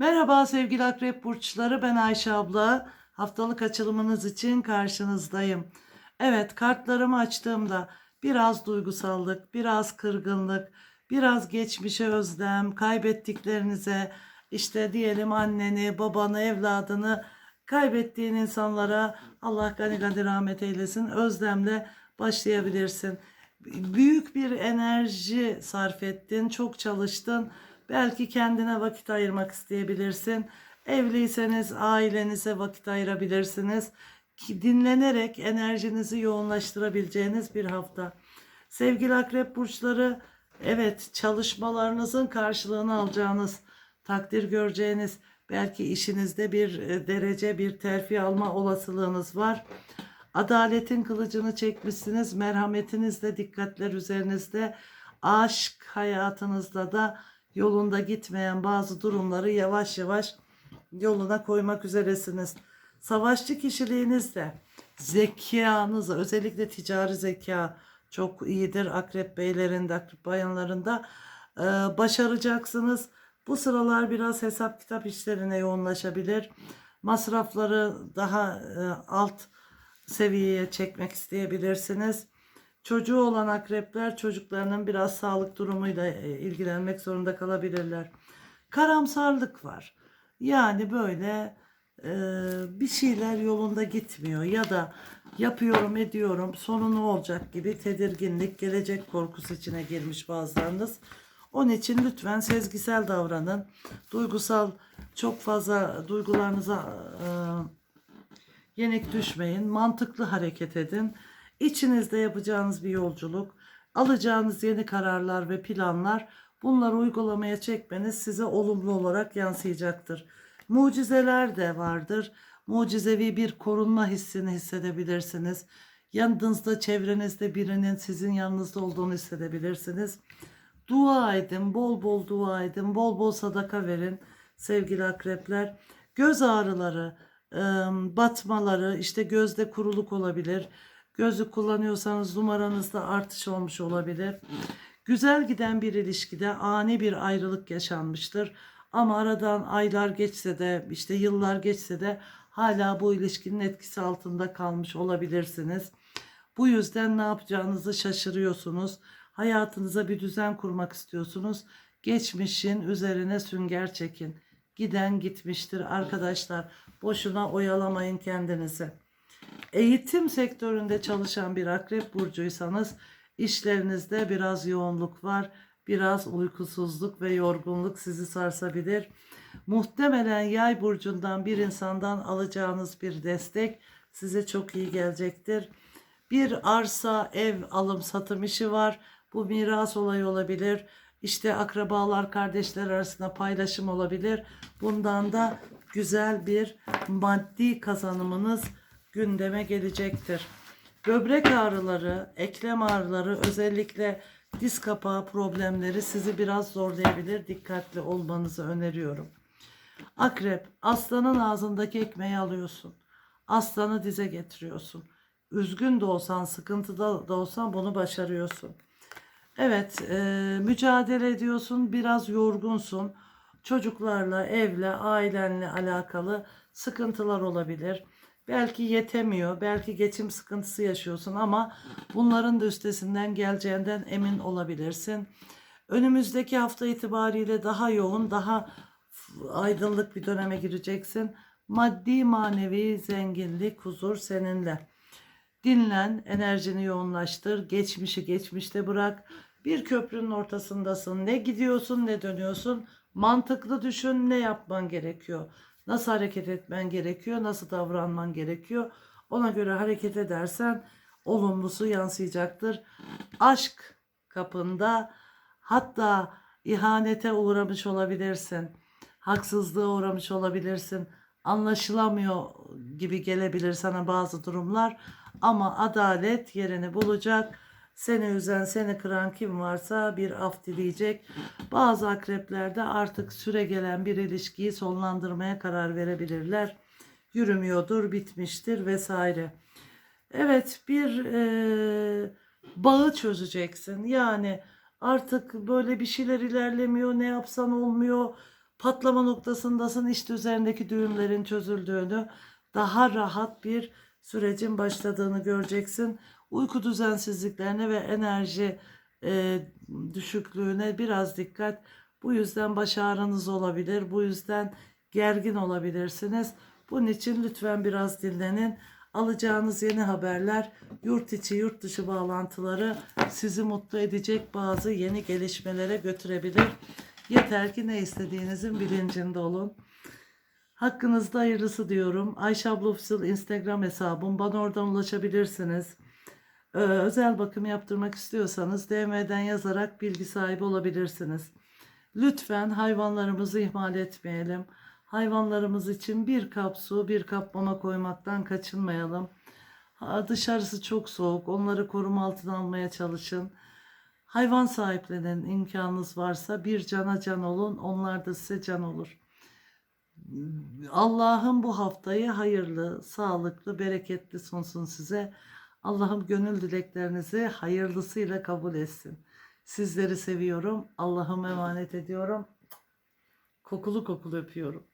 Merhaba sevgili akrep burçları ben Ayşe abla. Haftalık açılımınız için karşınızdayım. Evet kartlarımı açtığımda biraz duygusallık, biraz kırgınlık, biraz geçmişe özlem, kaybettiklerinize işte diyelim anneni, babanı, evladını kaybettiğin insanlara Allah gani gani rahmet eylesin. Özlemle başlayabilirsin. Büyük bir enerji sarf ettin, çok çalıştın. Belki kendine vakit ayırmak isteyebilirsin. Evliyseniz ailenize vakit ayırabilirsiniz. Dinlenerek enerjinizi yoğunlaştırabileceğiniz bir hafta. Sevgili akrep burçları, evet çalışmalarınızın karşılığını alacağınız, takdir göreceğiniz, belki işinizde bir e, derece, bir terfi alma olasılığınız var. Adaletin kılıcını çekmişsiniz. Merhametiniz de dikkatler üzerinizde. Aşk hayatınızda da yolunda gitmeyen bazı durumları yavaş yavaş yoluna koymak üzeresiniz. Savaşçı kişiliğiniz de zekanız özellikle ticari zeka çok iyidir. Akrep beylerinde, akrep bayanlarında Ee, başaracaksınız. Bu sıralar biraz hesap kitap işlerine yoğunlaşabilir. Masrafları daha e, alt seviyeye çekmek isteyebilirsiniz. Çocuğu olan akrepler çocuklarının biraz sağlık durumuyla e, ilgilenmek zorunda kalabilirler. Karamsarlık var. Yani böyle e, bir şeyler yolunda gitmiyor ya da yapıyorum ediyorum sonu ne olacak gibi tedirginlik, gelecek korkusu içine girmiş bazılarınız. Onun için lütfen sezgisel davranın. Duygusal çok fazla duygularınıza e, yenik düşmeyin. Mantıklı hareket edin. İçinizde yapacağınız bir yolculuk, alacağınız yeni kararlar ve planlar bunları uygulamaya çekmeniz size olumlu olarak yansıyacaktır. Mucizeler de vardır. Mucizevi bir korunma hissini hissedebilirsiniz. Yanınızda, çevrenizde birinin sizin yanınızda olduğunu hissedebilirsiniz. Dua edin, bol bol dua edin, bol bol sadaka verin sevgili akrepler. Göz ağrıları, ıı, batmaları, işte gözde kuruluk olabilir. Gözlük kullanıyorsanız numaranızda artış olmuş olabilir. Güzel giden bir ilişkide ani bir ayrılık yaşanmıştır. Ama aradan aylar geçse de işte yıllar geçse de hala bu ilişkinin etkisi altında kalmış olabilirsiniz. Bu yüzden ne yapacağınızı şaşırıyorsunuz. Hayatınıza bir düzen kurmak istiyorsunuz. Geçmişin üzerine sünger çekin. Giden gitmiştir arkadaşlar. Boşuna oyalamayın kendinizi. Eğitim sektöründe çalışan bir akrep burcuysanız işlerinizde biraz yoğunluk var. Biraz uykusuzluk ve yorgunluk sizi sarsabilir. Muhtemelen yay burcundan bir insandan alacağınız bir destek size çok iyi gelecektir. Bir arsa, ev alım satım işi var. Bu miras olayı olabilir. İşte akrabalar, kardeşler arasında paylaşım olabilir. Bundan da güzel bir maddi kazanımınız gündeme gelecektir. Böbrek ağrıları, eklem ağrıları, özellikle diz kapağı problemleri sizi biraz zorlayabilir. Dikkatli olmanızı öneriyorum. Akrep, aslanın ağzındaki ekmeği alıyorsun. Aslanı dize getiriyorsun. Üzgün de olsan, sıkıntıda da olsan bunu başarıyorsun. Evet, e, mücadele ediyorsun, biraz yorgunsun. Çocuklarla, evle, ailenle alakalı sıkıntılar olabilir. Belki yetemiyor, belki geçim sıkıntısı yaşıyorsun ama bunların da üstesinden geleceğinden emin olabilirsin. Önümüzdeki hafta itibariyle daha yoğun, daha aydınlık bir döneme gireceksin. Maddi manevi zenginlik, huzur seninle. Dinlen, enerjini yoğunlaştır, geçmişi geçmişte bırak. Bir köprünün ortasındasın. Ne gidiyorsun ne dönüyorsun. Mantıklı düşün ne yapman gerekiyor. Nasıl hareket etmen gerekiyor, nasıl davranman gerekiyor. Ona göre hareket edersen olumlusu yansıyacaktır. Aşk kapında hatta ihanete uğramış olabilirsin. Haksızlığa uğramış olabilirsin. Anlaşılamıyor gibi gelebilir sana bazı durumlar ama adalet yerini bulacak. Seni üzen, seni kıran kim varsa bir af dileyecek. Bazı akreplerde artık süre gelen bir ilişkiyi sonlandırmaya karar verebilirler. Yürümüyordur, bitmiştir vesaire. Evet, bir e, bağı çözeceksin. Yani artık böyle bir şeyler ilerlemiyor, ne yapsan olmuyor. patlama noktasındasın. İşte üzerindeki düğümlerin çözüldüğünü, daha rahat bir sürecin başladığını göreceksin. Uyku düzensizliklerine ve enerji e, düşüklüğüne biraz dikkat. Bu yüzden baş ağrınız olabilir. Bu yüzden gergin olabilirsiniz. Bunun için lütfen biraz dinlenin. Alacağınız yeni haberler, yurt içi yurt dışı bağlantıları sizi mutlu edecek bazı yeni gelişmelere götürebilir. Yeter ki ne istediğinizin bilincinde olun. Hakkınızda hayırlısı diyorum. Ayşe abla Official Instagram hesabım. Bana oradan ulaşabilirsiniz. Ee, özel bakım yaptırmak istiyorsanız DM'den yazarak bilgi sahibi olabilirsiniz. Lütfen hayvanlarımızı ihmal etmeyelim. Hayvanlarımız için bir kap su, bir kap mama koymaktan kaçınmayalım. Ha, Dışarısı çok soğuk. Onları koruma altına almaya çalışın. Hayvan sahiplenin imkanınız varsa bir cana can olun. Onlar da size can olur. Allah'ım bu haftayı hayırlı, sağlıklı, bereketli sunsun size. Allah'ım gönül dileklerinizi hayırlısıyla kabul etsin. Sizleri seviyorum. Allah'ım emanet ediyorum. Kokulu kokulu öpüyorum.